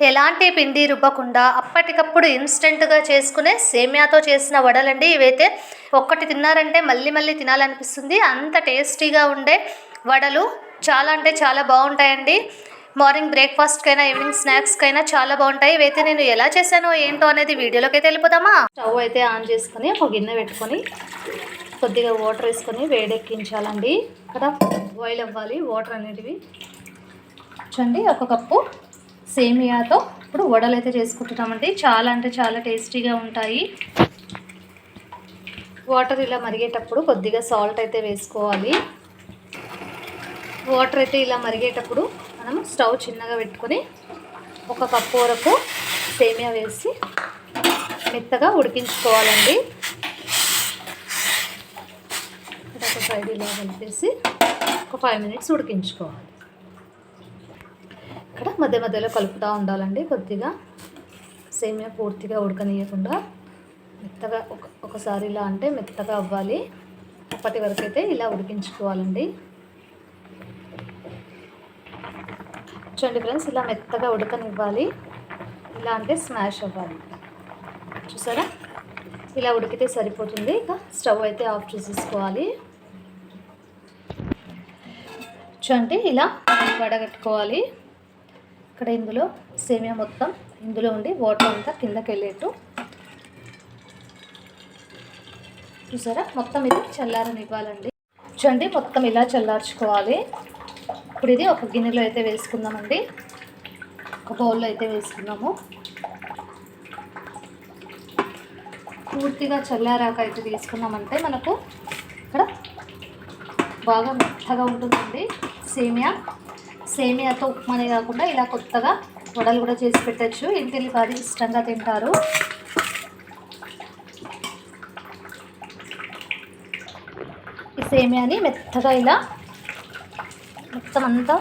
ఎలాంటి పిండి రుబ్బకుండా అప్పటికప్పుడు ఇన్స్టెంట్గా చేసుకునే సేమియాతో చేసిన వడలండి. ఇవైతే ఒక్కటి తిన్నారంటే మళ్ళీ మళ్ళీ తినాలనిపిస్తుంది. అంత టేస్టీగా ఉండే వడలు చాలా అంటే చాలా బాగుంటాయండి. మార్నింగ్ బ్రేక్ఫాస్ట్కైనా ఈవినింగ్ స్నాక్స్కైనా చాలా బాగుంటాయి. ఇవైతే నేను ఎలా చేశానో ఏంటో అనేది వీడియోలోకి అయితే వెళ్ళిపోదామా స్టవ్ అయితే ఆన్ చేసుకొని ఒక గిన్నె పెట్టుకొని కొద్దిగా వాటర్ వేసుకొని వేడెక్కించాలండి. ఇక్కడ బాయిల్ అవ్వాలి. వాటర్ అనేటివి. చూడండి ఒక కప్పు సేమియాతో ఇప్పుడు వడలు అయితే చేసుకుంటున్నామండి. చాలా అంటే చాలా టేస్టీగా ఉంటాయి. వాటర్ ఇలా మరిగేటప్పుడు కొద్దిగా సాల్ట్ అయితే వేసుకోవాలి. వాటర్ అయితే ఇలా మరిగేటప్పుడు మనం స్టవ్ చిన్నగా పెట్టుకొని ఒక కప్పు వరకు సేమియా వేసి మెత్తగా ఉడికించుకోవాలండి. ఇక్కడ ఒక సైడ్ ఇలా కలిపేసి ఒక ఫైవ్ మినిట్స్ ఉడికించుకోవాలి. ఇక్కడ మధ్య మధ్యలో కలుపుతూ ఉండాలండి కొద్దిగా. సేమియా పూర్తిగా ఉడకనీయకుండా మెత్తగా ఒక ఒకసారి ఇలా అంటే మెత్తగా అవ్వాలి. అప్పటి వరకు అయితే ఇలా ఉడికించుకోవాలండి. చూడండి ఫ్రెండ్స్ ఇలా మెత్తగా ఉడకనివ్వాలి. ఇలా అంటే స్మాష్ అవ్వాలి. చూసారా? ఇలా ఉడికితే సరిపోతుంది. ఇక స్టవ్ అయితే ఆఫ్ చేసేసుకోవాలి. చూడండి ఇలా వడగట్టుకోవాలి. ఇక్కడ ఇందులో సేమియా మొత్తం ఇందులో ఉండి వాటర్ అంతా కిందకి వెళ్ళేట్టు. చూసారా? మొత్తం ఇది చల్లారనివ్వాలండి చూడండి మొత్తం ఇలా చల్లార్చుకోవాలి. ఇప్పుడు ఇది ఒక గిన్నెలో అయితే వేసుకుందామండి. ఒక బౌల్లో అయితే వేసుకున్నాము. పూర్తిగా చల్లారాక అయితే తీసుకున్నామంటే మనకు ఇక్కడ బాగా మెత్తగా ఉంటుందండి సేమియా. సేమియాతో ఉప్మానే కాకుండా ఇలా కొత్తగా వడలు కూడా చేసి పెట్టచ్చు. ఇంటిల్లి కాదు ఇష్టంగా తింటారు. ఈ సేమియాని మెత్తగా ఇలా మొత్తం అంతా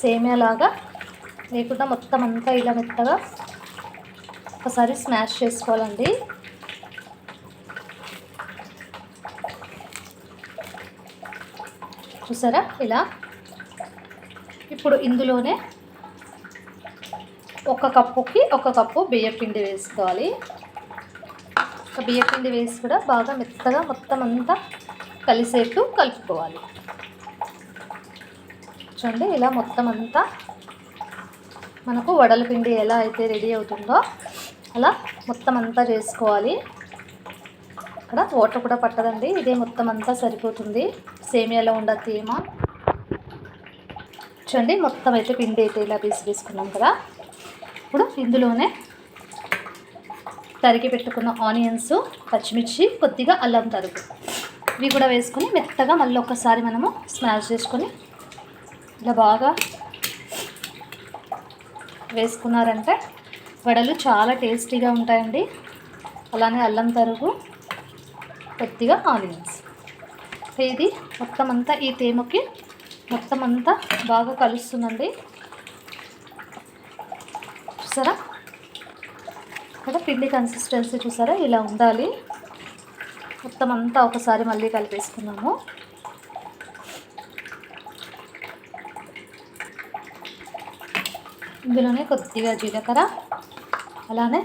సేమియాలాగా లేకుండా మొత్తం అంతా ఇలా మెత్తగా ఒకసారి స్మాష్ చేసుకోవాలండి. చూసారా? ఇలా ఇప్పుడు ఇందులోనే ఒక కప్పుకి ఒక కప్పు బియ్యపిండి వేసుకోవాలి. ఒక వేసి కూడా బాగా మెత్తగా మొత్తం అంతా కలిసేట్టు కలుపుకోవాలి. చూడండి ఇలా మొత్తం అంతా మనకు వడల పిండి ఎలా అయితే రెడీ అవుతుందో అలా మొత్తం అంతా చేసుకోవాలి. ఇక్కడ వాటర్ కూడా పట్టదండి ఇదే మొత్తం అంతా సరిపోతుంది. సేమియాలో ఉండ తేమ చూడండి మొత్తం అయితే పిండి అయితే ఇలా పీసి తీసుకున్నాం కదా. ఇప్పుడు ఇందులోనే తరిగి పెట్టుకున్న ఆనియన్స్ పచ్చిమిర్చి కొద్దిగా అల్లం తరుగు. ఇవి కూడా వేసుకొని మెత్తగా మళ్ళీ ఒకసారి మనము స్మాష్ చేసుకొని ఇలా బాగా వేసుకున్నారంటే వడలు చాలా టేస్టీగా ఉంటాయండి. అలానే అల్లం తరుగు కొద్దిగా ఆనియన్స్. ఇది మొత్తం అంతా ఈ తేమకి మొత్తం అంతా బాగా కలుస్తుందండి. చూసారా? ఇక్కడ పిండి కన్సిస్టెన్సీ చూసారా? ఇలా ఉండాలి. మొత్తం అంతా ఒకసారి మళ్ళీ కలిపేసుకున్నాము. ఇందులోనే కొద్దిగా జీలకర్ర అలానే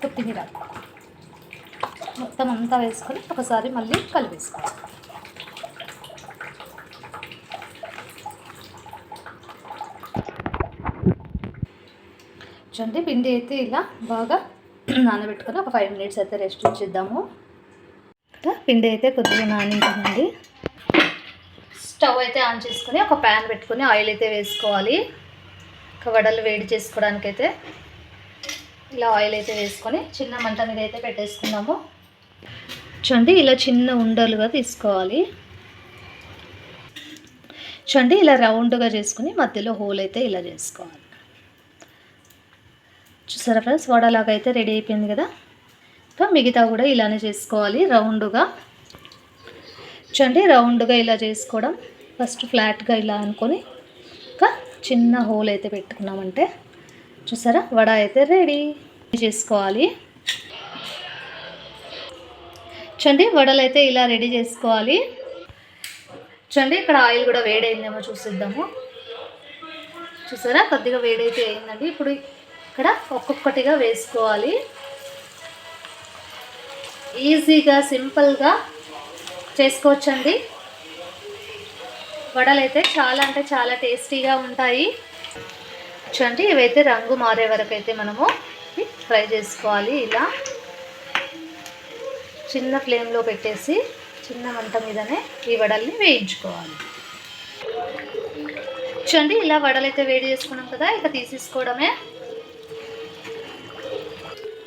కొత్తిమీర. మొత్తం అంతా వేసుకొని ఒకసారి మళ్ళీ కలిపేసుకోవాలి. చూడండి పిండి అయితే ఇలా బాగా నానబెట్టుకొని ఒక ఫైవ్ మినిట్స్ అయితే రెస్ట్ ఇచ్చిద్దాము పిండి అయితే కొద్దిగా నానింటుందండి స్టవ్ అయితే ఆన్ చేసుకొని ఒక ప్యాన్ పెట్టుకొని ఆయిల్ అయితే వేసుకోవాలి. ఒక వడలు వేడి చేసుకోవడానికి అయితే ఇలా ఆయిల్ అయితే వేసుకొని చిన్న మంట మీద అయితే పెట్టేసుకున్నాము చూడండి ఇలా చిన్న ఉండలుగా తీసుకోవాలి. చూడండి ఇలా రౌండ్గా చేసుకుని మధ్యలో హోల్ అయితే ఇలా చేసుకోవాలి. చూసారా ఫ్రెండ్స్ వడలాగా అయితే రెడీ అయిపోయింది కదా? ఇంకా మిగతా కూడా ఇలానే చేసుకోవాలి రౌండ్గా. చూడండి రౌండ్గా ఇలా చేసుకోవడం. ఫస్ట్ ఫ్లాట్గా ఇలా అనుకొని ఇంకా చిన్న హోల్ అయితే పెట్టుకున్నామంటే చూసారా? వడ అయితే రెడీ చేసుకోవాలి. చూడండి వడలు అయితే ఇలా రెడీ చేసుకోవాలి. చూడండి ఇక్కడ ఆయిల్ కూడా వేడైందేమో చూసిద్దాము. చూసారా? కొద్దిగా వేడైతే అయిందండి. ఇప్పుడు ఇక్కడ ఒక్కొక్కటిగా వేసుకోవాలి. ఈజీగా సింపుల్గా చేసుకోవచ్చండి. వడలు అయితే చాలా అంటే చాలా టేస్టీగా ఉంటాయి. చూడండి ఇవైతే రంగు మారే వరకు అయితే మనము ఫ్రై చేసుకోవాలి ఇలా. చిన్న ఫ్లేమ్లో పెట్టేసి చిన్న మంట మీదనే ఈ వడల్ని వేయించుకోవాలి. చూడండి ఇలా వడలు అయితే వేడి చేసుకున్నాం కదా ఇక తీసేసుకోవడమే.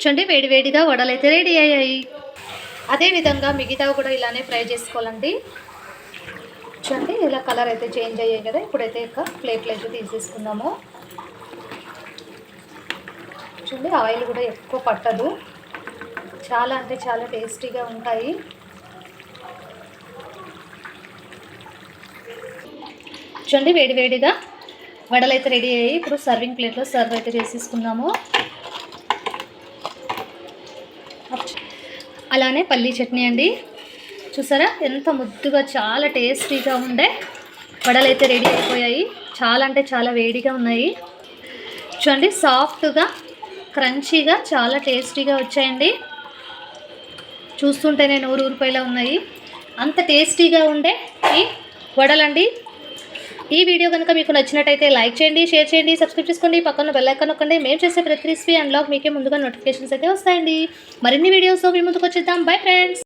చూడండి వేడివేడిగా వడలు అయితే రెడీ అయ్యాయి. అదేవిధంగా మిగతావి కూడా ఇలానే ఫ్రై చేసుకోవాలండి. చూడండి ఇలా కలర్ అయితే చేంజ్ అయ్యాయి కదా ఇప్పుడైతే ఇక ప్లేట్లు అయితే తీసేసుకుందాము. చూడండి ఆయిల్ కూడా ఎక్కువ పట్టదు. చాలా అంటే చాలా టేస్టీగా ఉంటాయి. చూడండి వేడివేడిగా వడలు అయితే రెడీ అయ్యాయి. ఇప్పుడు సర్వింగ్ ప్లేట్లో సర్వ్ అయితే చేసేసుకున్నాము అలానే పల్లీ చట్నీ అండి. చూసారా? ఎంత ముద్దుగా చాలా టేస్టీగా ఉండే వడలు అయితే రెడీ అయిపోయాయి. చాలా అంటే చాలా వేడిగా ఉన్నాయి. చూడండి సాఫ్ట్గా క్రంచీగా చాలా టేస్టీగా వచ్చాయండి. చూస్తుంటేనే నూరు ఊరిపోయేలా ఉన్నాయి. అంత టేస్టీగా ఉండే ఈ వడలండి. ఈ వీడియో కనుక మీకు నచ్చినట్టయితే లైక్ చేయండి షేర్ చేయండి సబ్స్క్రైబ్ చేసుకోండి పక్కన బెల్ ఐకాన్ నొక్కండి. మేము చేసే ప్రతి రెసిపీ అన్లాక్ మీకే ముందుగా నోటిఫికేషన్స్ అయితే వస్తాయండి. మరిన్ని వీడియోస్తో మీ ముందుకు వచ్చేద్దాం. Bye friends.